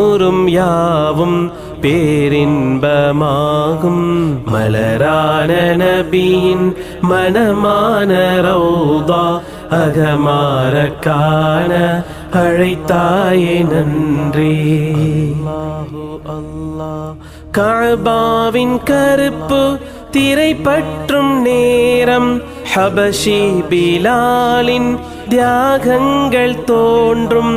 நூறும் யாவும் பேரின்பமாகும். மலரான நபியின் மனமான ரௌதா அகமாற காண அழைத்தாயே நன்றி. கஅபாவின் கருப்பு திரை பற்றும் நேரம் ஹபஷி பிலாலின் தியாகங்கள் தோன்றும்.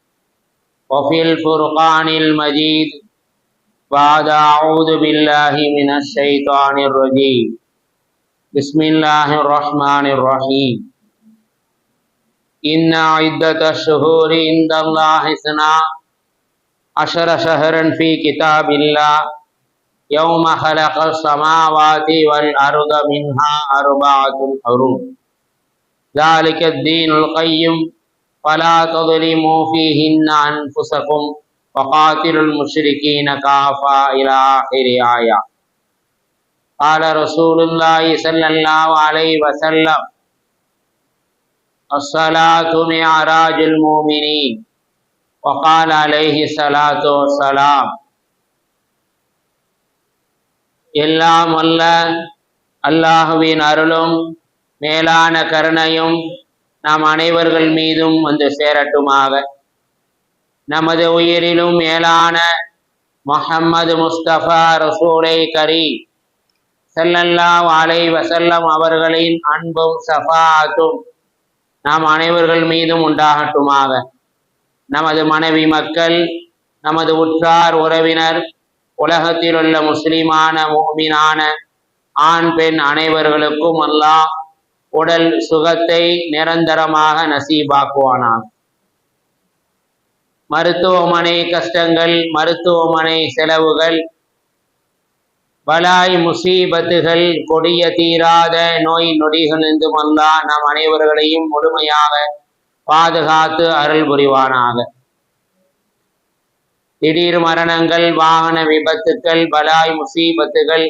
وفي الفرقان المجيد. بعد أعوذ بالله من الشيطان الرجيم. بسم الله الرحمن الرحيم. إن عدة الشهور عند الله اثنا عشر شهرا في كتاب الله. يوم خلق السماوات والأرض منها أربعة حروم ذلك الدين القيم. فلا تظلموا فيهن أنفسكم وقاتلوا المشركين كافة إلى آخر آية قال رسول الله صلى الله عليه وسلم الصلاة معراج المؤمنين وقال عليه الصلاة والسلام எல்லாம் அல்ல அல்லாஹுவின் அருளும் மேலான கருணையும் நாம் அனைவர்கள் மீதும் வந்து சேரட்டுமாக. நமது உயிரிலும் மேலான முஹம்மது முஸ்தபா ரசூலை கரி செல்லல்லா அலைஹி வசல்லம் அவர்களின் அன்பும் சஃபாத்தும் நாம் அனைவர்கள் மீதும் உண்டாகட்டுமாக. நமது மனைவி மக்கள் நமது உற்றார் உறவினர் உலகத்தில் உள்ள முஸ்லிமான மோமினான ஆண் பெண் அனைவர்களுக்கும் அல்லாஹ் உடல் சுகத்தை நிரந்தரமாக நசீபாக்குவானாக மருத்துவமனை கஷ்டங்கள் மருத்துவமனை செலவுகள் பலாய் முசீபத்துகள் கொடிய தீராத நோய் நொடிகளிலிருந்தும் அல்லா நம் அனைவர்களையும் முழுமையாக பாதுகாத்து அருள் புரிவானாக. திடீர் மரணங்கள் வாகன விபத்துக்கள் பலாய் முசீபத்துகள்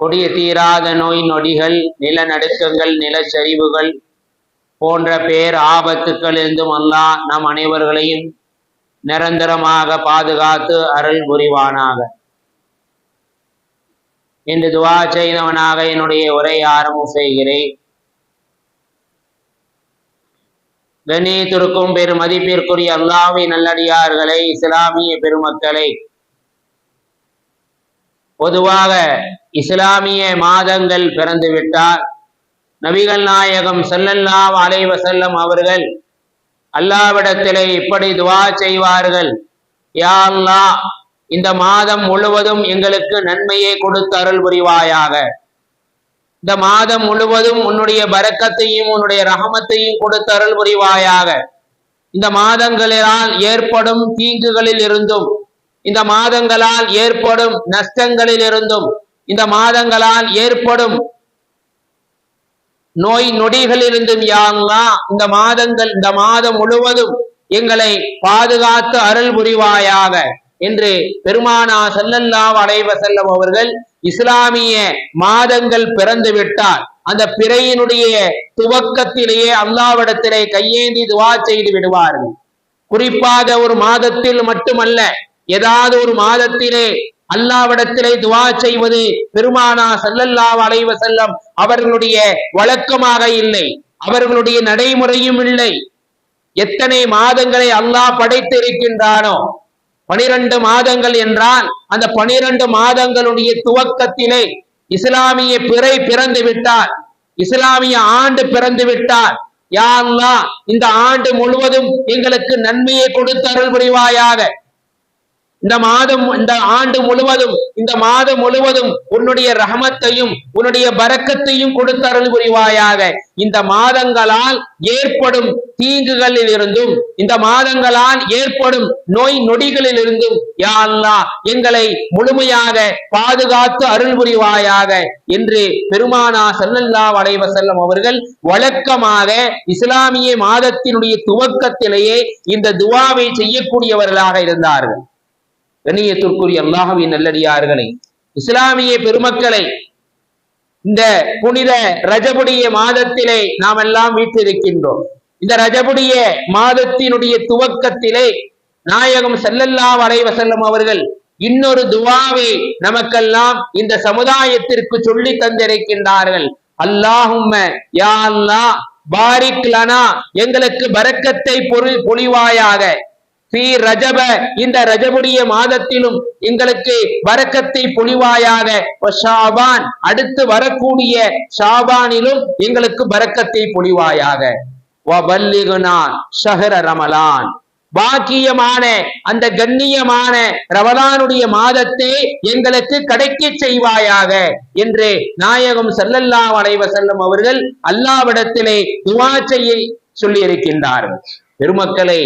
கொடிய தீராத நோய் நொடிகள் நிலநடுக்கங்கள் நிலச்சரிவுகள் போன்ற பேர் ஆபத்துக்களிலிருந்தும் அல்லாஹ் நம் அனைவர்களையும் நிரந்தரமாக பாதுகாத்து அருள் புரிவானாக. இன்று துவா செய்தவனாக என்னுடைய உரை ஆரம்பம் செய்கிறேன். கணியத்திற்கும் பெரும் மதிப்பிற்குரிய அல்லாஹ்வை நல்லடியார்களை இஸ்லாமிய பெருமக்களை பொதுவாக இஸ்லாமிய மாதங்கள் பிறந்து விட்டால் நபிகள் நாயகம் செல்லல்லாம் அலைவ செல்லம் அவர்கள் அல்லாவிடத்திலே இப்படி துவா செய்வார்கள். யாழ்லா இந்த மாதம் முழுவதும் எங்களுக்கு நன்மையை கொடுத்து அருள் புரிவாயாக. இந்த மாதம் முழுவதும் உன்னுடைய பரக்கத்தையும் உன்னுடைய ரஹமத்தையும் கொடுத்து அருள் புரிவாயாக. இந்த மாதங்களினால் ஏற்படும் தீங்குகளில் இருந்தும் இந்த மாதங்களால் ஏற்படும் நஷ்டங்களில் இருந்தும் இந்த மாதங்களால் ஏற்படும் நோய் நொடிகளிலிருந்தும் யாங்கலாம் இந்த மாதங்கள் இந்த மாதம் முழுவதும் எங்களை பாதுகாத்து அருள் புரிவாயாக என்று பெருமானா செல்லல்லா அடைவ செல்லம் அவர்கள் இஸ்லாமிய மாதங்கள் பிறந்து விட்டால் அந்த பிறையினுடைய துவக்கத்திலேயே அல்லாவிடத்திலே கையேந்தி துவா செய்து விடுவார்கள். குறிப்பாக ஒரு மாதத்தில் மட்டுமல்ல ஏதாவது ஒரு மாதத்திலே அல்லாவிடத்திலே துவா செய்வது பெருமானா சல்லல்லா அலைஹி செல்லம் அவர்களுடைய வழக்கமாக இல்லை. அவர்களுடைய நடைமுறையும் இல்லை. எத்தனை மாதங்களை அல்லாஹ் படைத்திருக்கின்றானோ? பனிரெண்டு மாதங்கள் என்றால் அந்த பனிரெண்டு மாதங்களுடைய துவக்கத்திலே இஸ்லாமிய பிறை பிறந்து விட்டார். இஸ்லாமிய ஆண்டு பிறந்து விட்டார். யா அல்லா இந்த ஆண்டு முழுவதும் எங்களுக்கு நன்மையை கொடுத்து அருள் புரிவாயாக. இந்த மாதம் இந்த ஆண்டு முழுவதும் இந்த மாதம் முழுவதும் உன்னுடைய ரஹமத்தையும் உன்னுடைய பறக்கத்தையும் கொடுத்தருள் புரிவாயாக. இந்த மாதங்களால் ஏற்படும் தீங்குகளில் இருந்தும் இந்த மாதங்களால் ஏற்படும் நோய் நொடிகளில் இருந்தும் யாழ்லா எங்களை முழுமையாக பாதுகாத்து அருள் புரிவாயாக என்று பெருமானா சல்லல்லா வளைவ செல்லம் அவர்கள் வழக்கமாக இஸ்லாமிய மாதத்தினுடைய துவக்கத்திலேயே இந்த துவாவை செய்யக்கூடியவர்களாக இருந்தார்கள். கண்ணியத்திற்குரிய அல்லாஹ்வின் நல்லடியார்களை இஸ்லாமிய பெருமக்களை இந்த புனித ரஜபுடைய மாதத்திலே நாம் எல்லாம் வீட்டிருக்கின்றோம். இந்த ரஜபுடைய மாதத்தினுடைய துவக்கத்திலே நாயகம் செல்லல்லா வரைவ செல்லும் அவர்கள் இன்னொரு துவாவை நமக்கெல்லாம் இந்த சமுதாயத்திற்கு சொல்லி தந்திருக்கின்றார்கள். அல்லாஹும்ம யா அல்லாஹ் பாரிக்லனா எங்களுக்கு பரக்கத்தை பொருள் பொழிவாயாக ஸ்ரீ ரஜப இந்த ரஜபுடைய மாதத்திலும் எங்களுக்கு வரக்கத்தை பொழிவாயாக. வ ஷாபான் அடுத்து வரக்கூடிய ஷாபானிலும் எங்களுக்கு வரக்கத்தை பொழிவாயாக. ஷஹர ரமலான். பாக்கியமான அந்த கண்ணியமான ரமலானுடைய மாதத்தை எங்களுக்கு கிடைக்க செய்வாயாக என்று நாயகம் ஸல்லல்லாஹு அலைவசல்லம் அவர்கள் அல்லாவிடத்திலே துவா செய்ய பெருமக்களை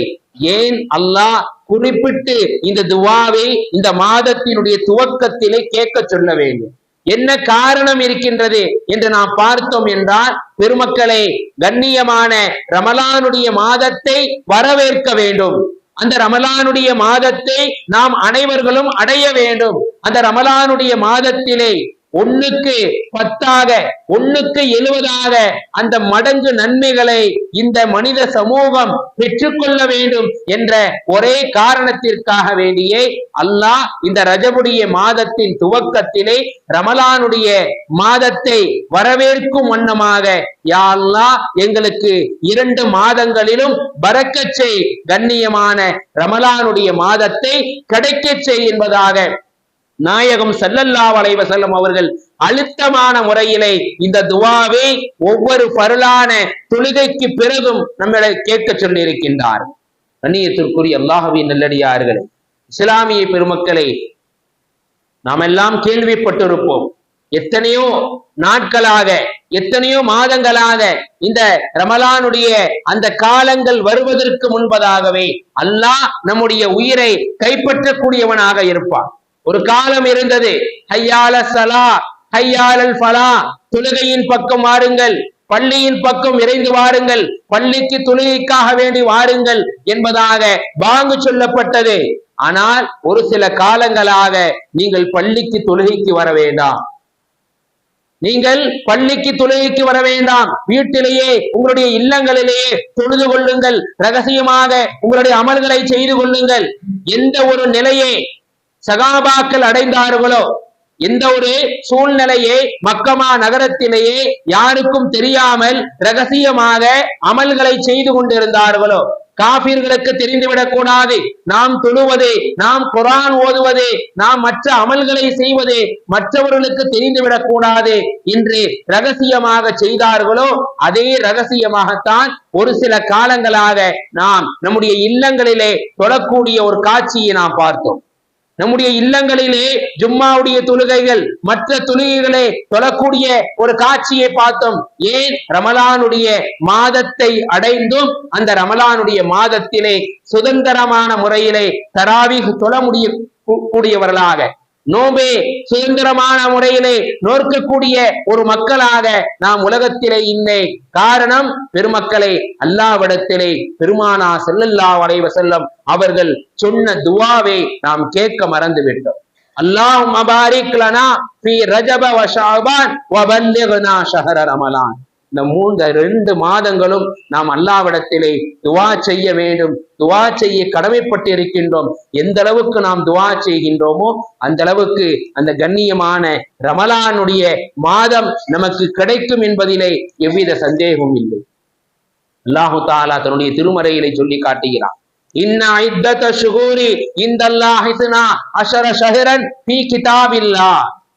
ஏன் அல்லாஹ் குறிப்பிட்டு இந்த துவாவை இந்த மாதத்தினுடைய துவக்கத்திலே கேட்க சொல்ல வேண்டும்? என்ன காரணம் இருக்கின்றது என்று நாம் பார்த்தோம் என்றால் பெருமக்களை கண்ணியமான ரமலானுடைய மாதத்தை வரவேற்க வேண்டும். அந்த ரமலானுடைய மாதத்தை நாம் அனைவர்களும் அடைய வேண்டும். அந்த ரமலானுடைய மாதத்திலே ஒண்ணுக்கு பத்தாக ஒண்ணுக்கு எழுவதாக அந்த மடங்கு நன்மைகளை இந்த மனித சமூகம் பெற்றுக்கொள்ள வேண்டும் என்ற ஒரே காரணத்திற்காக வேண்டியே அல்லாஹ் இந்த ரஜபுடைய மாதத்தின் துவக்கத்திலே ரமலானுடைய மாதத்தை வரவேற்கும் வண்ணமாக யாழ்லா எங்களுக்கு இரண்டு மாதங்களிலும் பறக்கச் செய் கண்ணியமான ரமலானுடைய மாதத்தை கிடைக்கச் செய் என்பதாக நாயகம் ஸல்லல்லாஹு அலைஹி செல்லும் அவர்கள் அழுத்தமான முறையிலே இந்த துவாவை ஒவ்வொரு பருளான தொழுகைக்கு பிறகும் நம்மளை கேட்க சொல்லி இருக்கின்றார் கண்ணியத்திற்குரிய அல்லாஹுவின் நல்லடியார்களே இஸ்லாமிய பெருமக்களை நாம் எல்லாம் கேள்விப்பட்டிருப்போம். எத்தனையோ நாட்களாக எத்தனையோ மாதங்களாக இந்த ரமலானுடைய அந்த காலங்கள் வருவதற்கு முன்பதாகவே அல்லாஹ் நம்முடைய உயிரை கைப்பற்றக்கூடியவனாக இருப்பான். ஒரு காலம் இருந்தது. ஹையால சலா ஹையாலல் ஃபலா. தொழுகையின் பக்கம் வாருங்கள் பள்ளியின் பக்கம் விரைந்து வாருங்கள் பள்ளிக்கு தொழுகைக்காக வேண்டி வாருங்கள் என்பதாக பாங்கு சொல்லப்பட்டது. ஆனால் ஒரு சில காலங்களாக நீங்கள் பள்ளிக்கு தொழுகைக்கு வர வேண்டாம். நீங்கள் பள்ளிக்கு தொழுகைக்கு வர வேண்டாம். வீட்டிலேயே உங்களுடைய இல்லங்களிலேயே தொழுது கொள்ளுங்கள். ரகசியமாக உங்களுடைய அமல்களை செய்து கொள்ளுங்கள். எந்த ஒரு நிலையை சகாபாக்கள் அடைந்தார்களோ? எந்த ஒரு சூழ்நிலையை மக்கமா நகரத்திலேயே யாருக்கும் தெரியாமல் ரகசியமாக அமல்களை செய்து கொண்டிருந்தார்களோ? காபீர்களுக்கு தெரிந்துவிடக் கூடாது. நாம் தொழுவது நாம் குரான் ஓதுவது நாம் மற்ற அமல்களை செய்வது மற்றவர்களுக்கு தெரிந்துவிடக் கூடாது என்று ரகசியமாக செய்தார்களோ? அதே ரகசியமாகத்தான் ஒரு சில காலங்களாக நாம் நம்முடைய இல்லங்களிலே தொழக்கூடிய ஒரு காட்சியை நாம் பார்த்தோம். நம்முடைய இல்லங்களிலே ஜும்மாவுடைய தொழுகைகள் மற்ற தொழுகைகளை தொழக்கூடிய ஒரு காட்சியை பார்த்தோம். ஏன்? ரமலானுடைய மாதத்தை அடைந்தும் அந்த ரமலானுடைய மாதத்திலே சுதந்திரமான முறையிலே தராவி தொழ முடியும் கூ- கூடியவர்களாக. நோம்பே சுதந்திரமான முறையிலே நோற்கக்கூடிய ஒரு மக்களாக நாம் உலகத்திலே இல்லை காரணம் பெருமக்களே அல்லாவிடத்திலே பெருமானா செல்லல்லா வளைவ செல்லம் அவர்கள் சொன்ன துவாவை நாம் கேட்க மறந்து விட்டோம். அல்லாஹ் மபாரிக் லனா ரஜப வஷாபான் ஷஹர ரமலான். இந்த மூன்று ரெண்டு மாதங்களும் நாம் அல்லாவிடத்திலே துவா செய்ய வேண்டும். துவா செய்ய கடமைப்பட்டிருக்கின்றோம். எந்த அளவுக்கு நாம் துவா செய்கின்றோமோ அந்த அளவுக்கு அந்த கண்ணியமான ரமலானுடைய மாதம் நமக்கு கிடைக்கும் என்பதிலே எவ்வித சந்தேகமும் இல்லை. அல்லாஹு தாலா தன்னுடைய திருமறையிலே சொல்லி காட்டுகிறான். இந்த இத்தத அஷர ஷஹரன் பி கிதாபில்லா.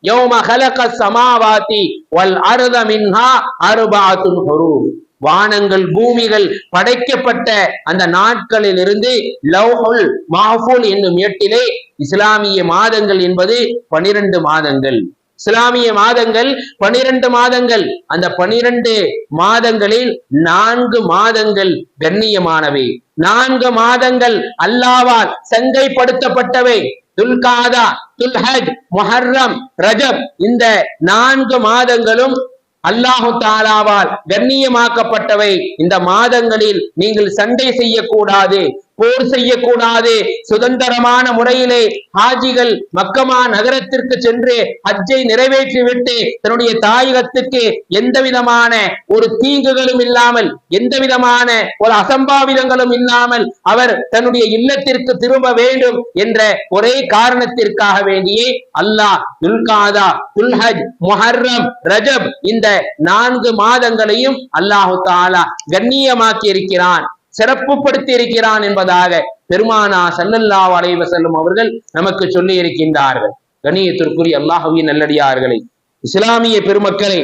யோம ஹலக சமாவாதி வல் அருத மின்ஹா அருபாத்துன் ஹொரூர். வானங்கள் பூமிகள் படைக்கப்பட்ட அந்த நாட்களிலிருந்து லவ்ஹுல் மாஹூல் என்னும் எட்டிலே இஸ்லாமிய மாதங்கள் என்பது பனிரெண்டு மாதங்கள். இஸ்லாமிய மாதங்கள் பனிரெண்டு மாதங்கள். அந்த பனிரெண்டு மாதங்களில் நான்கு மாதங்கள் கண்ணியமானவை. நான்கு மாதங்கள் அல்லாவால் சங்கைப்படுத்தப்பட்டவை. துல்காதா துல்ஹஜ் முஹர்ரம் ரஜப் இந்த நான்கு மாதங்களும் அல்லாஹு தாலாவால் கண்ணியமாக்கப்பட்டவை. இந்த மாதங்களில் நீங்கள் சண்டை செய்யக்கூடாது. போர் செய்யக்கூடாது. சுதந்திரமான முறையிலே ஹாஜிகள் மக்கமா நகரத்திற்கு சென்று ஹஜ்ஜை நிறைவேற்றிவிட்டு தன்னுடைய தாயகத்துக்கு எந்த விதமான ஒரு தீங்குகளும் இல்லாமல் எந்த விதமான ஒரு அசம்பாவிதங்களும் இல்லாமல் அவர் தன்னுடைய இல்லத்திற்கு திரும்ப வேண்டும் என்ற ஒரே காரணத்திற்காக வேண்டியே அல்லாஹ் துல்காதா துல்ஹஜ் முஹர்ரம் ரஜப் இந்த நான்கு மாதங்களையும் அல்லாஹு தாலா கண்ணியமாக்கி இருக்கிறான் சிறப்புப்படுத்தி இருக்கிறான் என்பதாக பெருமானா சல்லல்லா வளைவ செல்லும் அவர்கள் நமக்கு சொல்லி இருக்கின்றார்கள் கணியத்திற்குரிய அல்லாஹுவின் நல்லடியார்களை இஸ்லாமிய பெருமக்களை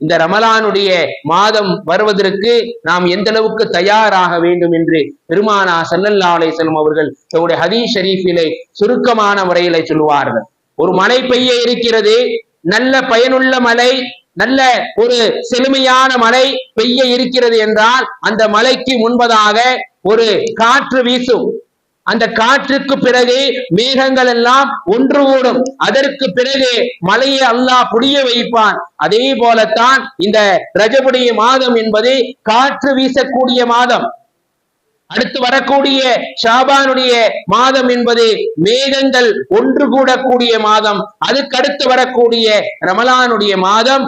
இந்த ரமலானுடைய மாதம் வருவதற்கு நாம் எந்த அளவுக்கு தயாராக வேண்டும் என்று பெருமானா சல்லல்லா செல்லும் அவர்கள் தன்னுடைய ஹதீஸ் ஷரீஃபிலே சுருக்கமான முறையிலே சொல்லுவார்கள். ஒரு மழை பெய்ய இருக்கிறது நல்ல பயனுள்ள மழை நல்ல ஒரு செழுமையான மழை பெய்ய இருக்கிறது என்றால் அந்த மழைக்கு முன்பதாக ஒரு காற்று வீசும். அந்த காற்றுக்கு பிறகு மேகங்கள் எல்லாம் ஒன்று கூடும். அதற்கு பிறகு மழையை அல்லாஹ் புரிய வைப்பான். அதே போலத்தான் இந்த ரஜபுடைய மாதம் என்பது காற்று வீசக்கூடிய மாதம். அடுத்து வரக்கூடிய ஷாபானுடைய மாதம் என்பது மேகங்கள் ஒன்று கூடக்கூடிய மாதம். அதுக்கு அடுத்து வரக்கூடிய ரமலானுடைய மாதம்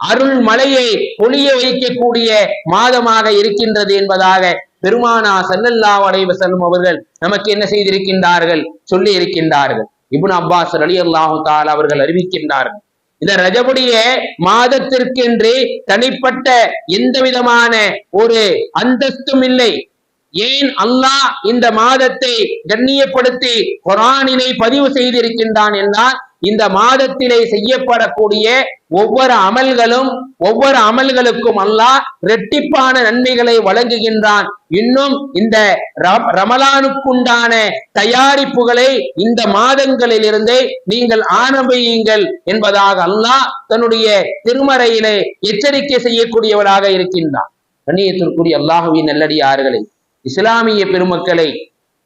அருள் மலையை பொழிய வைக்கக்கூடிய மாதமாக இருக்கின்றது என்பதாக பெருமானா சன்னல்லா வலைவ செல்லும் அவர்கள் நமக்கு என்ன செய்திருக்கின்றார்கள்? சொல்லி இருக்கின்றார்கள் இபுன் அப்பாஸ் ரலியல்லாஹு தால் அவர்கள் அறிவிக்கின்றார்கள். இந்த ரஜபுடைய மாதத்திற்கென்று தனிப்பட்ட எந்த விதமான ஒரு அந்தஸ்தும் இல்லை. ஏன் அல்லாஹ் இந்த மாதத்தை கண்ணியப்படுத்தி குரானினை பதிவு செய்திருக்கின்றான் என்றால் இந்த மாதத்திலே செய்யப்படக்கூடிய ஒவ்வொரு அமல்களும் ஒவ்வொரு அமல்களுக்கும் அல்லாஹ் இரட்டிப்பான நன்மைகளை வழங்குகின்றான். இன்னும் இந்த ரமலானுக்குண்டான தயாரிப்புகளை இந்த மாதங்களில் இருந்தே நீங்கள் ஆரம்பியுங்கள் என்பதாக அல்லாஹ் தன்னுடைய திருமறையிலே எச்சரிக்கை செய்யக்கூடியவராக இருக்கின்றான். கண்ணியத்திற்குரிய அல்லாஹுவின் நல்லடியார்களே இஸ்லாமிய பெருமக்களை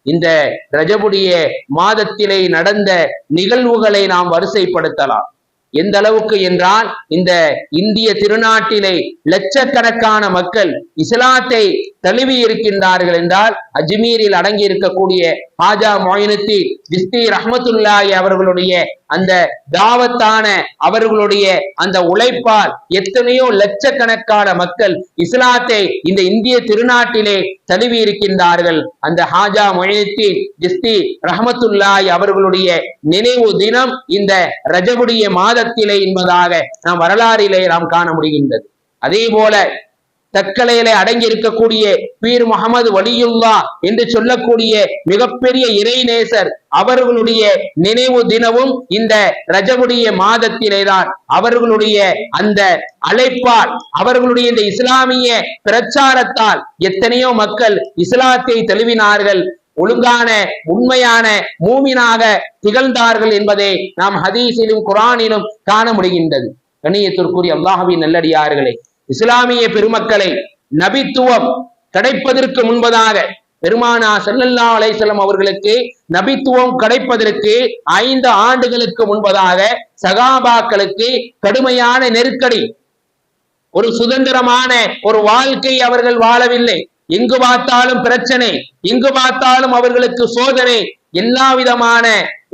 இந்த ரஜபுடைய மாதத்திலே நடந்த நிகழ்வுகளை நாம் வரிசைப்படுத்தலாம். எந்த அளவுக்கு என்றால் இந்த இந்திய திருநாட்டிலே லட்சக்கணக்கான மக்கள் இஸ்லாத்தை தழுவி இருக்கின்றார்கள் என்றால் அஜ்மீரில் அடங்கி இருக்கக்கூடிய ஹாஜா மொயினுத்தி திஸ்தி ரஹ்மத்துல்லாஹி அவர்களுடைய அந்த தாவத்தான அவர்களுடைய அந்த உழைப்பால் எத்தனையோ லட்சக்கணக்கான மக்கள் இஸ்லாத்தை இந்த இந்திய திருநாட்டிலே தழுவி இருக்கின்றார்கள். அந்த ஹாஜா மொயினுத்தி ஜிஸ்தி ரஹமத்துல்லாய் அவர்களுடைய நினைவு தினம் இந்த ரஜபுடைய மாதத்திலே என்பதாக நாம் வரலாறிலே நாம் காண முடிகின்றது. அதே போல தற்கலையிலே அடங்கி இருக்கக்கூடிய பீர் முகமது வலியுல்லா என்று சொல்லக்கூடிய மிகப்பெரிய இறைநேசர் அவர்களுடைய நினைவு தினமும் இந்த ரஜபுடைய மாதத்திலேதான் அவர்களுடைய அந்த அழைப்பால் அவர்களுடைய இந்த இஸ்லாமிய பிரச்சாரத்தால் எத்தனையோ மக்கள் இஸ்லாத்தை தழுவினார்கள். ஒழுங்கான உண்மையான மூமினாக திகழ்ந்தார்கள் என்பதை நாம் ஹதீஸிலும் குரானிலும் காண முடிகின்றது. கணியத்திற்குரிய அல்லாஹுவின் நல்லடியார்களே இஸ்லாமிய பெருமக்களை நபித்துவம் கிடைப்பதற்கு முன்பதாக பெருமானா செல்லல்லா அலைசலம் அவர்களுக்கு நபித்துவம் கிடைப்பதற்கு ஐந்து ஆண்டுகளுக்கு முன்பதாக சகாபாக்களுக்கு கடுமையான நெருக்கடி ஒரு சுதந்திரமான ஒரு வாழ்க்கை அவர்கள் வாழவில்லை. எங்கு பார்த்தாலும் பிரச்சனை எங்கு பார்த்தாலும் அவர்களுக்கு சோதனை எல்லா விதமான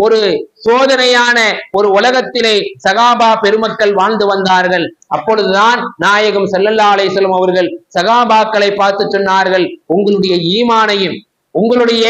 ஒரு சோதனையான ஒரு உலகத்திலே சகாபா பெருமக்கள் வாழ்ந்து வந்தார்கள். அப்பொழுதுதான் நாயகம் செல்லல்லா அலைஹி அவர்கள் சகாபாக்களை பார்த்து சொன்னார்கள் உங்களுடைய ஈமானையும் உங்களுடைய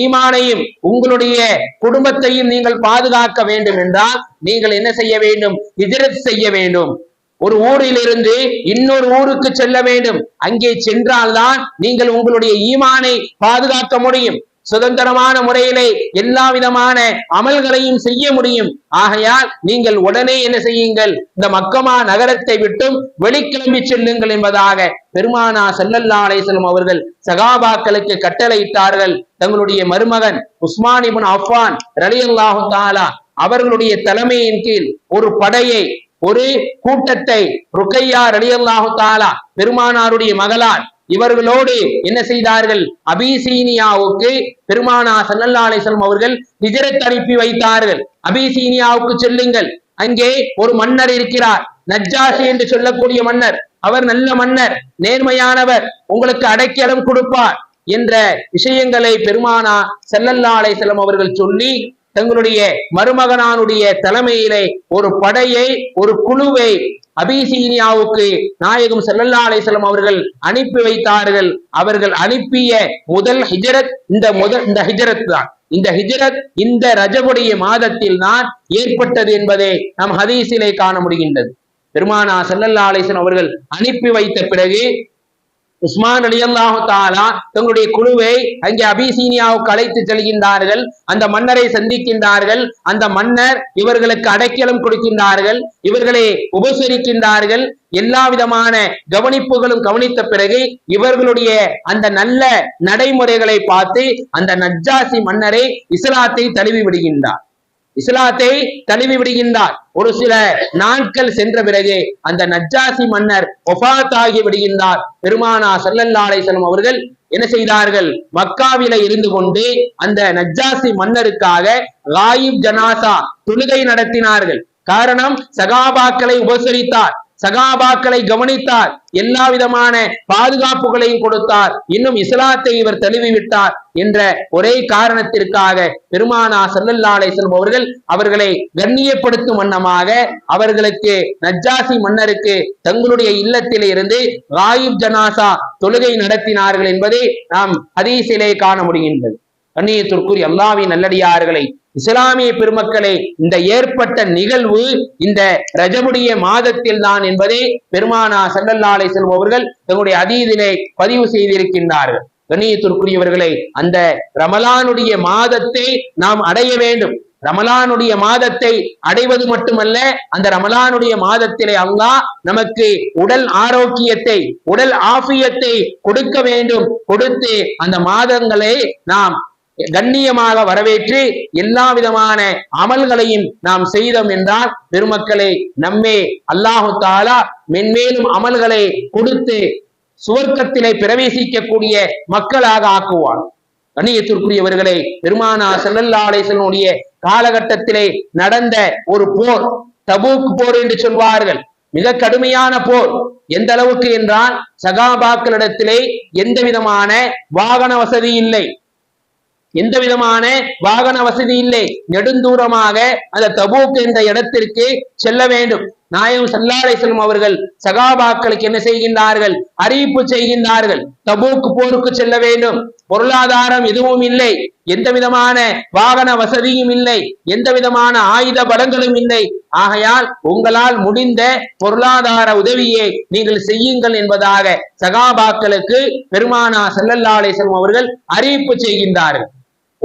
ஈமானையும் உங்களுடைய குடும்பத்தையும் நீங்கள் பாதுகாக்க வேண்டும் என்றால் நீங்கள் என்ன செய்ய வேண்டும்? ஹிஜ்ரத் செய்ய வேண்டும். ஒரு ஊரிலிருந்து இன்னொரு ஊருக்கு செல்ல வேண்டும். அங்கே சென்றால்தான் நீங்கள் உங்களுடைய ஈமானை பாதுகாக்க முடியும். சுதந்திரமான முறையிலே எல்லா விதமான அமல்களையும் செய்ய முடியும். ஆகையால் நீங்கள் உடனே என்ன செய்யுங்கள்? இந்த மக்கமா நகரத்தை விட்டும் வெளிக்கிளம்பி செல்லுங்கள் என்பதாக பெருமானா செல்லல்லா அலேசலம் அவர்கள் சகாபாக்களுக்கு கட்டளையிட்டார்கள். தங்களுடைய மருமகன் உஸ்மானிபுன் இப்னு அஃபான் ரலியல்லாஹு தாலா அவர்களுடைய தலைமையின் கீழ் ஒரு படையை ஒரு கூட்டத்தை ருக்கையா ரலியல்லாஹு தாலா பெருமானாருடைய மகளார் இவர்களோடு என்ன செய்தார்கள்? அபிசீனியாவுக்கு பெருமானா சல்லல்லா அலிஸ்லாம் அவர்கள் ஹிஜரத் அனுப்பி வைத்தார்கள். அபிசீனியாவுக்கு செல்லுங்கள். அங்கே ஒரு மன்னர் இருக்கிறார். நஜ்ஜாசி என்று சொல்லக்கூடிய மன்னர். அவர் நல்ல மன்னர் நேர்மையானவர் உங்களுக்கு அடைக்கலம் கொடுப்பார் என்ற விஷயங்களை பெருமானா செல்லல்லா அலைசலம் அவர்கள் சொல்லி தங்களுடைய மருமகனானுடைய தலைமையிலே ஒரு படையை ஒரு குழுவை அபிசீனியாவுக்கு நாயகம் செல்லல்லா அலைசலம் அவர்கள் அனுப்பி வைத்தார்கள். அவர்கள் அனுப்பிய முதல் ஹிஜரத் இந்த முதல் இந்த ஹிஜரத் தான். இந்த ஹிஜரத் இந்த ரஜபுடைய மாதத்தில் தான் ஏற்பட்டது என்பதை நம் ஹதீஸிலே காண முடிகின்றது. பெருமானா செல்லல்லா அலைசன் அவர்கள் அனுப்பி வைத்த பிறகு உஸ்மான் அலி அல்லாஹு தாலா தங்களுடைய குழுவை அங்கே அபிசீனியாவுக்கு அழைத்து செல்கின்றார்கள். அந்த மன்னரை சந்திக்கின்றார்கள். அந்த மன்னர் இவர்களுக்கு அடைக்கலம் கொடுக்கின்றார்கள். இவர்களை உபசரிக்கின்றார்கள். எல்லா விதமான கவனிப்புகளும் கவனித்த பிறகு இவர்களுடைய அந்த நல்ல நடைமுறைகளை பார்த்து அந்த நஜ்ஜாசி மன்னரை இஸ்லாத்தை தழுவி விடுகின்றார். இஸ்லாத்தை தழுவி விடுகின்றார். ஒரு சில நாட்கள் சென்ற பிறகு அந்த நஜ்ஜாசி மன்னர் ஒஃபாத் ஆகி விடுகின்றார். பெருமானா சல்லல்லா செல்லும் அவர்கள் என்ன செய்தார்கள்? மக்காவில இருந்து கொண்டு அந்த நஜ்ஜாசி மன்னருக்காக ராயிப் ஜனாசா தொழுகை நடத்தினார்கள். காரணம் சகாபாக்களை உபசரித்தார். சகாபாக்களை கவனித்தார். எல்லா விதமான பாதுகாப்புகளையும் கொடுத்தார். இன்னும் இஸ்லாத்தை இவர் தழுவி விட்டார் என்ற ஒரே காரணத்திற்காக பெருமானா சல்லல்லா செல்வம் அவர்கள் அவர்களை கண்ணியப்படுத்தும் வண்ணமாக அவர்களுக்கு நஜ்ஜாசி மன்னருக்கு தங்களுடைய இல்லத்தில் இருந்து ராயிப் ஜனாசா தொழுகை நடத்தினார்கள் என்பதை நாம் ஹதீஸிலே காண முடிகின்றது. கண்ணியத்திற்குரிய அல்லாவின் நல்லடியார்களை இஸ்லாமிய பெருமக்களே இந்த ஏற்பட்ட நிகழ்வு இந்த ரஜபுடைய மாதத்தில் தான் என்பதை பெருமானா சல்லல்லாலை செல்வம் அவர்கள் தங்களுடைய அதீதிலே பதிவு செய்திருக்கின்றார்கள். கணியத்திற்குரியவர்களை அந்த ரமலானுடைய மாதத்தை நாம் அடைய வேண்டும். ரமலானுடைய மாதத்தை அடைவது மட்டுமல்ல அந்த ரமலானுடைய மாதத்திலே அல்லாஹ் நமக்கு உடல் ஆரோக்கியத்தை உடல் ஆஃபியத்தை கொடுக்க வேண்டும். கொடுத்து அந்த மாதங்களை நாம் கண்ணியமாக வரவேற்று எல்லா விதமான அமல்களையும் நாம் செய்தோம் என்றால் பெருமக்களை நம்மே அல்லாஹு தாலா மென்மேலும் அமல்களை கொடுத்து சுவர்க்கத்திலே பிரவேசிக்கக்கூடிய மக்களாக ஆக்குவார் கண்ணியத்திற்குரியவர்களை பெருமானா செல்லல்லா அலைசனுடைய காலகட்டத்திலே நடந்த ஒரு போர் தபூக் போர் என்று சொல்வார்கள். மிக கடுமையான போர். எந்த அளவுக்கு என்றால் சகாபாக்களிடத்திலே எந்த விதமான வாகன வசதி இல்லை. எந்த விதமான வாகன வசதி இல்லை. நெடுந்தூரமாக அந்த தபூக் என்ற இடத்திற்கு செல்ல வேண்டும். நாயகம் சல்லாலை செல்லும் அவர்கள் சகாபாக்களுக்கு என்ன செய்கின்றார்கள்? அறிவிப்பு செய்கின்றார்கள். தபூக்கு போருக்கு செல்ல வேண்டும். பொருளாதாரம் எதுவும் இல்லை. எந்த விதமான வாகன வசதியும் இல்லை. எந்த விதமான ஆயுத பலங்களும் இல்லை. ஆகையால் உங்களால் முடிந்த பொருளாதார உதவியை நீங்கள் செய்யுங்கள் என்பதாக சகாபாக்களுக்கு பெருமானா செல்லல்லாலை அலிஸ்லம் அவர்கள் அறிவிப்பு செய்கின்றார்கள்.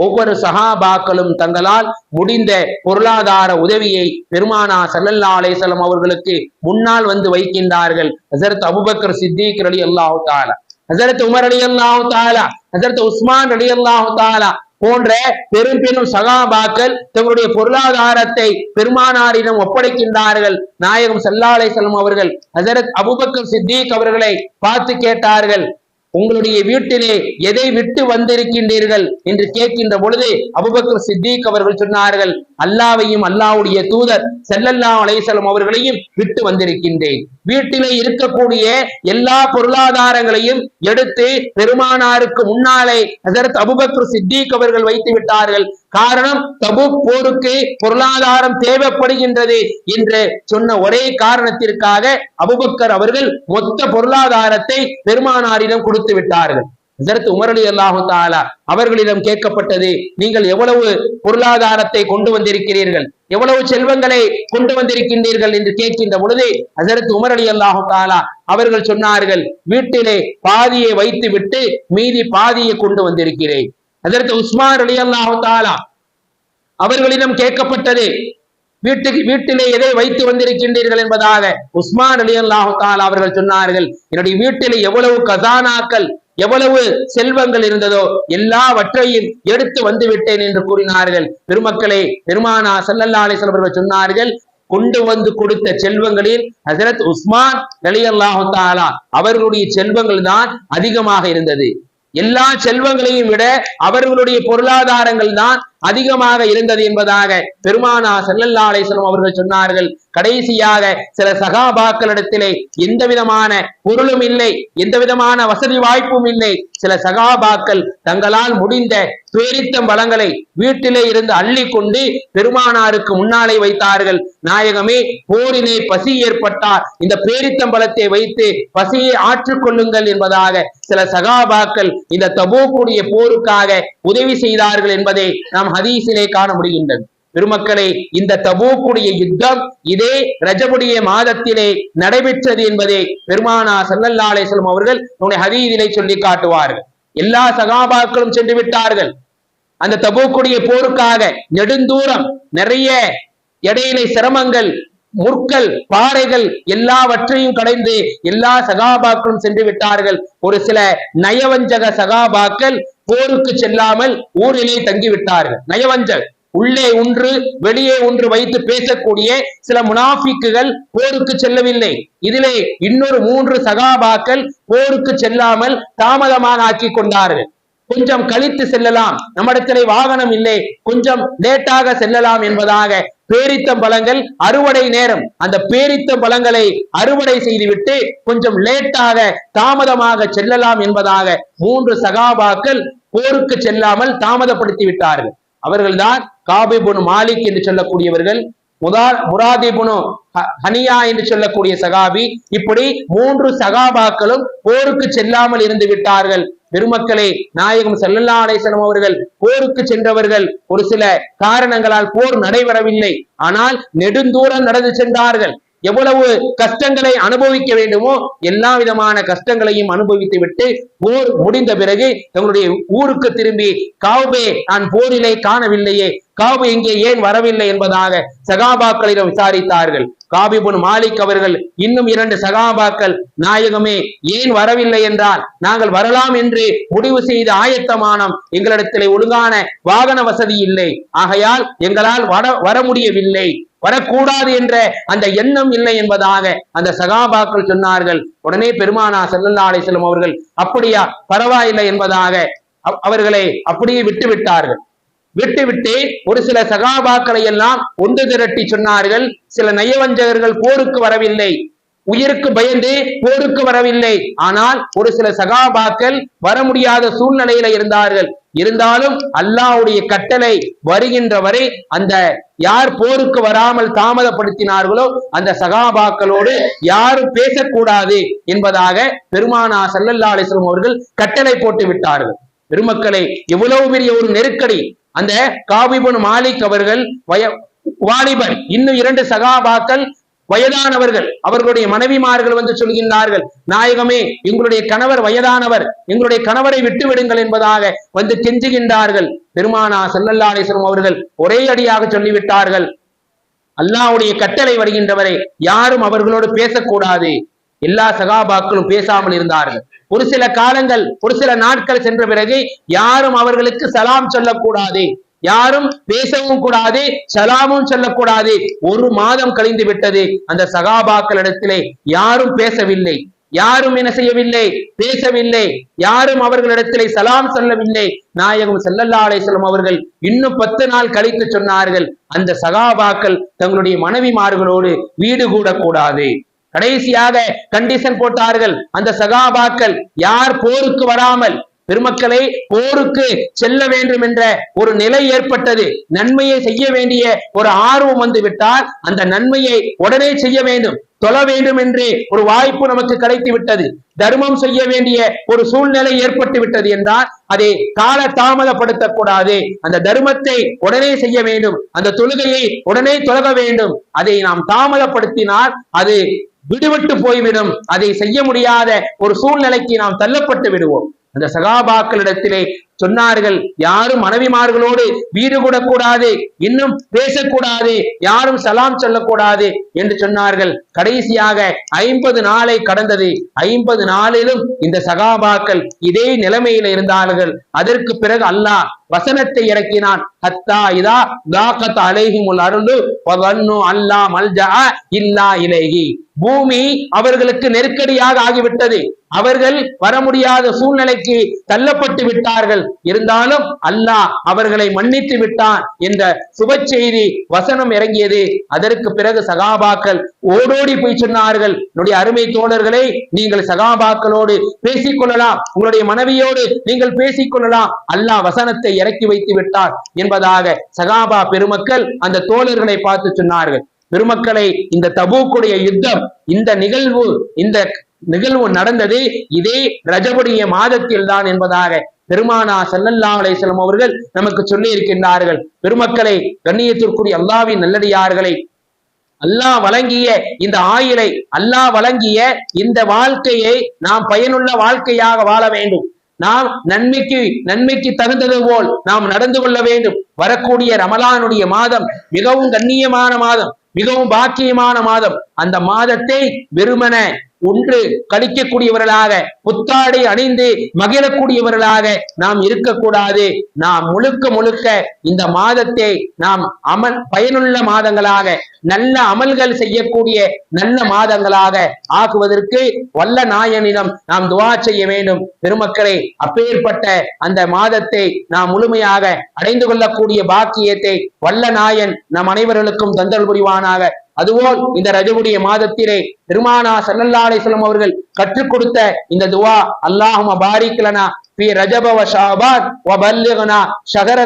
ஒவ்வொரு சகாபாக்களும் தங்களால் முடிந்த பொருளாதார உதவியை பெருமானா சல்லல்லா அலேசலம் அவர்களுக்கு முன்னால் வந்து வைக்கின்றார்கள். ஹசரத் அபுபக்கர் சித்திக் அலி அல்லாஹு தாலா ஹசரத் உமர் அலி அல்லாஹு தாலா ஹசரத் உஸ்மான் அலி அல்லாஹு தாலா போன்ற பெரும் பெரும் சகாபாக்கள் தங்களுடைய பொருளாதாரத்தை பெருமானாரிடம் ஒப்படைக்கின்றார்கள். நாயகம் சல்லா அலைசலம் அவர்கள் ஹசரத் அபுபக்கர் சித்திக் அவர்களை பார்த்து கேட்டார்கள். உங்களுடைய வீட்டிலே எதை விட்டு வந்திருக்கின்றீர்கள் என்று கேட்கின்ற பொழுது அபுபக்கர் சித்திக் அவர்கள் சொன்னார்கள் அல்லாவையும் அல்லாவுடைய தூதர் செல்லல்லா அலைசலம் அவர்களையும் விட்டு வந்திருக்கின்றேன். வீட்டிலே இருக்கக்கூடிய எல்லா பொருளாதாரங்களையும் எடுத்து பெருமானாருக்கு முன்னாலே அதற்கு அபுபக்ரு சித்திக் அவர்கள் வைத்து விட்டார்கள். காரணம் தபு போருக்கு பொருளாதாரம் தேவைப்படுகின்றது என்று சொன்ன ஒரே காரணத்திற்காக அபுபக்கர் அவர்கள் மொத்த பொருளாதாரத்தை பெருமானாரிடம் கொடுத்து விட்டார்கள். இதற்கு உமரலி அல்லாஹு தாலா அவர்களிடம் கேட்கப்பட்டது நீங்கள் எவ்வளவு பொருளாதாரத்தை கொண்டு வந்திருக்கிறீர்கள் எவ்வளவு செல்வங்களை கொண்டு வந்திருக்கின்றீர்கள் என்று கேட்கின்ற பொழுது அதற்கு உமர் அலி அல்லாஹு தாலா அவர்கள் சொன்னார்கள் வீட்டிலே பாதியை வைத்து விட்டு மீதி பாதியை கொண்டு வந்திருக்கிறேன். அதற்கு உஸ்மான் அலி அல்லாஹு தாலா அவர்களிடம் கேட்கப்பட்டது வீட்டுக்கு வீட்டிலே எதை வைத்து வந்திருக்கின்றீர்கள் என்பதாக உஸ்மான் அலி அல்லாஹு தாலா அவர்கள் சொன்னார்கள் என்னுடைய வீட்டிலே எவ்வளவு கசானாக்கள் எவ்வளவு செல்வங்கள் இருந்ததோ எல்லாவற்றையும் எடுத்து வந்து விட்டேன் என்று கூறினார்கள். பெருமக்களே பெருமானா சல்லல்லா அலிஸ்லாம் அவர்கள் சொன்னார்கள் கொண்டு வந்து கொடுத்த செல்வங்களில் ஹசரத் உஸ்மான் அலி அல்லாஹு தாலா அவர்களுடைய செல்வங்கள் தான் அதிகமாக இருந்தது. எல்லா செல்வங்களையும் விட அவர்களுடைய பொருளாதாரங்கள் தான் அதிகமாக இருந்தது என்பதாக பெருமானா செல்லல்லா அவர்கள் சொன்னார்கள். கடைசியாக சில சகாபாக்களிடத்திலே எந்த விதமான பொருளும் இல்லை எந்த விதமான வசதி வாய்ப்பும் இல்லை. சில சகாபாக்கள் தங்களால் முடிந்த பேரித்தம் வளங்களை வீட்டிலே இருந்து அள்ளி கொண்டு பெருமானாருக்கு முன்னாலே வைத்தார்கள். நாயகமே போரிலே பசி ஏற்பட்டால் இந்த பேரித்தம்பலத்தை வைத்து பசியை ஆற்றுக்கொள்ளுங்கள் என்பதாக சில சகாபாக்கள் இந்த தபோக்குடைய போருக்காக உதவி செய்தார்கள் என்பதை நாம் ஹதீஸிலே காண முடிகின்றது பெருமக்களே இந்த தபூக்குடைய யுத்தம் இதே ரஜபுடைய மாதத்திலே நடைபெற்றது என்பதை பெருமானா சல்லல்லா செல்லும் அவர்கள் உன்னை ஹதீதிலே சொல்லி காட்டுவார்கள். எல்லா சகாபாக்களும் சென்று விட்டார்கள். அந்த தபூக்குடைய போருக்காக நெடுந்தூரம் நிறைய இடையிலே சிரமங்கள் முற்கள் பாறைகள் எல்லாவற்றையும் கடைந்து எல்லா சகாபாக்களும் சென்று விட்டார்கள். ஒரு சில நயவஞ்சக சகாபாக்கள் போருக்கு செல்லாமல் ஊரிலே தங்கிவிட்டார்கள். நயவஞ்சக உள்ளே ஒன்று வெளியே ஒன்று வைத்து பேசக்கூடிய சில முனாஃபிக்குகள் போருக்கு செல்லவில்லை. இதிலே இன்னொரு மூன்று சகாபாக்கள் போருக்கு செல்லாமல் தாமதமாக ஆக்கி கொண்டார்கள். கொஞ்சம் கழித்து செல்லலாம். நம்மிடத்திலே வாகனம் இல்லை. கொஞ்சம் லேட்டாக செல்லலாம் என்பதாக பேரித்தம் பழங்கள் அறுவடை நேரம். அந்த பேரித்தம் பழங்களை அறுவடை செய்துவிட்டு கொஞ்சம் லேட்டாக தாமதமாக செல்லலாம் என்பதாக மூன்று சகாபாக்கள் போருக்கு செல்லாமல் தாமதப்படுத்தி விட்டார்கள் அவர்கள்தான் காபிபுன் மாலிக் என்று சொல்லக்கூடியவர்கள் முதா முராதிபுனு ஹனியா என்று சொல்லக்கூடிய சகாபி இப்படி மூன்று சகாபாக்களும் போருக்கு செல்லாமல் இருந்து விட்டார்கள். பெருமக்களே நாயகம் செல்லல்லா அலேசனம் அவர்கள் போருக்கு சென்றவர்கள் ஒரு சில காரணங்களால் போர் நடைபெறவில்லை. ஆனால் நெடுந்தூரம் நடந்து சென்றார்கள். எவ்வளவு கஷ்டங்களை அனுபவிக்க வேண்டுமோ எல்லா விதமான கஷ்டங்களையும் அனுபவித்து விட்டு போர் முடிந்த பிறகு தங்களுடைய ஊருக்கு திரும்பி காவுபே நான் போரிலே காணவில்லையே காபு இங்கே ஏன் வரவில்லை என்பதாக சகாபாக்களிடம் விசாரித்தார்கள். காபிபுன் மாலிக் அவர்கள் இன்னும் இரண்டு சகாபாக்கள் நாயகமே ஏன் வரவில்லை என்றால் நாங்கள் வரலாம் என்று முடிவு செய்த ஆயத்தமானம் எங்களிடத்திலே ஒழுங்கான வாகன வசதி இல்லை. ஆகையால் எங்களால் வர வர முடியவில்லை. வரக்கூடாது என்ற அந்த எண்ணம் இல்லை என்பதாக அந்த சகாபாக்கள் சொன்னார்கள். உடனே பெருமானா செல்லல்லா அலிஸ்லம் அவர்கள் அப்படியா பரவாயில்லை என்பதாக அவர்களை அப்படியே விட்டு விட்டார்கள். விட்டுவிட்டு ஒரு சில சகாபாக்களை எல்லாம் ஒன்று திரட்டி சொன்னார்கள். சில நயவஞ்சகர்கள் போருக்கு வரவில்லை. உயிருக்கு பயந்து போருக்கு வரவில்லை. ஆனால் ஒரு சில சகாபாக்கள் வர முடியாத சூழ்நிலையில இருந்தார்கள். இருந்தாலும் அல்லாவுடைய கட்டளை வருகின்ற வரை அந்த யார் போருக்கு வராமல் தாமதப்படுத்தினார்களோ அந்த சகாபாக்களோடு யாரும் பேசக்கூடாது என்பதாக பெருமானா சல்லல்லா அலிஸ்லம் அவர்கள் கட்டளை போட்டு விட்டார்கள். பெருமக்களை எவ்வளவு பெரிய ஒரு நெருக்கடி. அந்த காபிபன் மாலிக் அவர்கள் வய வாலிபர் இன்னும் இரண்டு சகாபாக்கள் வயதானவர்கள் அவர்களுடைய மனைவிமார்கள் வந்து சொல்கின்றார்கள் நாயகமே எங்களுடைய கணவர் வயதானவர் எங்களுடைய கணவரை விட்டு விடுங்கள் என்பதாக வந்து கெஞ்சுகின்றார்கள். பெருமானா செல்லல்லாடேஸ்வரம் அவர்கள் ஒரே அடியாக சொல்லிவிட்டார்கள் அல்லாவுடைய கட்டளை வருகின்றவரை யாரும் அவர்களோடு பேசக்கூடாது. எல்லா சகாபாக்களும் பேசாமல் இருந்தார்கள். ஒரு சில காலங்கள் ஒரு சில நாட்கள் சென்ற பிறகு யாரும் அவர்களுக்கு சலாம் சொல்லக்கூடாது. யாரும் பேசவும் கூடாது சலாமும் சொல்லக்கூடாது. ஒரு மாதம் கழிந்து விட்டது. அந்த சகாபாக்களிடத்திலே யாரும் பேசவில்லை. யாரும் என்ன செய்யவில்லை? பேசவில்லை. யாரும் அவர்களிடத்திலே சலாம் சொல்லவில்லை. நாயகம் செல்லல்லா அலைசலம் அவர்கள் இன்னும் பத்து நாள் கழித்து சொன்னார்கள். அந்த சகாபாக்கள் தங்களுடைய மனைவிமார்களோடு வீடு கூடக்கூடாது. கடைசியாக கண்டிஷன் போட்டார்கள். அந்த சகாபாக்கள் யார் போருக்கு வராமல் பெருமக்களை போருக்கு செல்ல வேண்டும் என்ற ஒரு நிலை ஏற்பட்டது. நன்மையை செய்ய வேண்டிய ஒரு ஆர்வம் வந்து விட்டால் அந்த நன்மையை உடனே செய்ய வேண்டும். தொழ வேண்டும் என்று ஒரு வாய்ப்பு நமக்கு கிடைத்து விட்டது. தர்மம் செய்ய வேண்டிய ஒரு சூழ்நிலை ஏற்பட்டு விட்டது என்றால் அதை கால தாமதப்படுத்தக்கூடாது அந்த தர்மத்தை உடனே செய்ய வேண்டும். அந்த தொழுகையை உடனே தொழக வேண்டும். அதை நாம் தாமதப்படுத்தினால் அது விடுபட்டு போய்விடும். அதை செய்ய முடியாத ஒரு சூழ்நிலைக்கு நாம் தள்ளப்பட்டு விடுவோம். அந்த சகாபாக்களிடத்திலே சொன்னார்கள். யாரும் மனைவிமார்களோடு வீடு கூடக்கூடாது இன்னும் பேசக்கூடாது யாரும் சலாம் சொல்லக்கூடாது என்று சொன்னார்கள். கடைசியாக ஐம்பது நாளை கடந்தது. ஐம்பது நாளிலும் இந்த சகாபாக்கள் இதே நிலைமையில இருந்தார்கள். அதற்கு பிறகு அல்லாஹ் வசனத்தை இறக்கினான். ஹத்தா இதா தாக்கத் அலைஹிமுல் அருளு வதன்னு அல்லா மல்ஜா இல்லா இலைஹி. பூமி அவர்களுக்கு நெருக்கடியாக ஆகிவிட்டது. அவர்கள் வர முடியாத சூழ்நிலைக்கு தள்ளப்பட்டு விட்டார்கள். இருந்தாலும் அல்லாஹ் அவர்களை மன்னித்து விட்டான் என்ற சுப செய்தி வசனம் இறங்கியது. அதற்கு பிறகு சகாபாக்கள் ஓடோடி போய் சொன்னார்கள் என்னுடைய அருமை தோழர்களை நீங்கள் சகாபாக்களோடு பேசிக்கொள்ளலாம் உங்களுடைய மனைவியோடு நீங்கள் பேசிக் கொள்ளலாம் அல்லாஹ் வசனத்தை இறக்கி வைத்து விட்டார் என்பதாக சகாபா பெருமக்கள் அந்த தோழர்களை பார்த்து சொன்னார்கள். பெருமக்களை இந்த தபூக்குடைய யுத்தம் இந்த நிகழ்வு இந்த நிகழ்வு நடந்தது இதே ரஜபுடைய மாதத்தில் தான் என்பதாக பெருமானா சல்லல்லா அலைஹிஸ்ஸலாம் அவர்கள் நமக்கு சொல்லி இருக்கின்றார்கள். பெருமக்களை கண்ணியத்திற்குரிய அல்லாவின் நல்லடியார்களை அல்லாஹ் வழங்கிய இந்த ஆயுளை அல்லாஹ் வழங்கிய இந்த வாழ்க்கையை நாம் பயனுள்ள வாழ்க்கையாக வாழ வேண்டும். நாம் நன்மைக்கு நன்மைக்கு தகுந்தது போல் நாம் நடந்து கொள்ள வேண்டும். வரக்கூடிய ரமலானுடைய மாதம் மிகவும் கண்ணியமான மாதம் மிகவும் பாக்கியமான மாதம். அந்த மாதத்தை வெறுமன ஒன்று கழிக்கக்கூடியவர்களாக புத்தாடை அணிந்து மகிழக்கூடியவர்களாக நாம் இருக்கக்கூடாது. நாம் முழுக்க முழுக்க இந்த மாதத்தை நாம் அமல் பயனுள்ள மாதங்களாக நல்ல அமல்கள் செய்யக்கூடிய நல்ல மாதங்களாக ஆக்குவதற்கு வல்ல நாயனிடம் நாம் துவா செய்ய வேண்டும். பெருமக்களே அப்பேற்பட்ட அந்த மாதத்தை நாம் முழுமையாக அடைந்து கொள்ளக்கூடிய பாக்கியத்தை வல்ல நாயன் நம் அனைவர்களுக்கும் தந்தல் புரிவானாக. அதுபோல் இந்த ரஜபுடைய மாதத்திலே திருமானா சல்லல்லா அலிஸ்லாம் அவர்கள் கற்றுக் கொடுத்த இந்த துவா அல்லாஹும பாரிக் பி ரஜபவ ரஜப வ ஷாபான் வ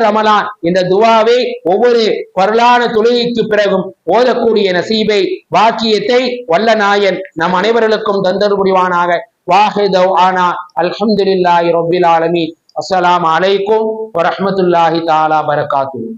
ரமலான் இந்த துவாவை ஒவ்வொரு பரலான தொழுகைக்கு பிறகும் ஓதக்கூடிய நசீபை பாக்கியத்தை வல்ல நாயன் நம் அனைவர்களுக்கும் தந்தது புரிவானாக. வாஹிதவ் ஆனா அல்ஹம்துலில்லாஹி ரொபில் ஆலமி அஸ்ஸலாம் அலைக்கும் வரஹமத்துல்லாஹி தாலா பரகாத்துஹு.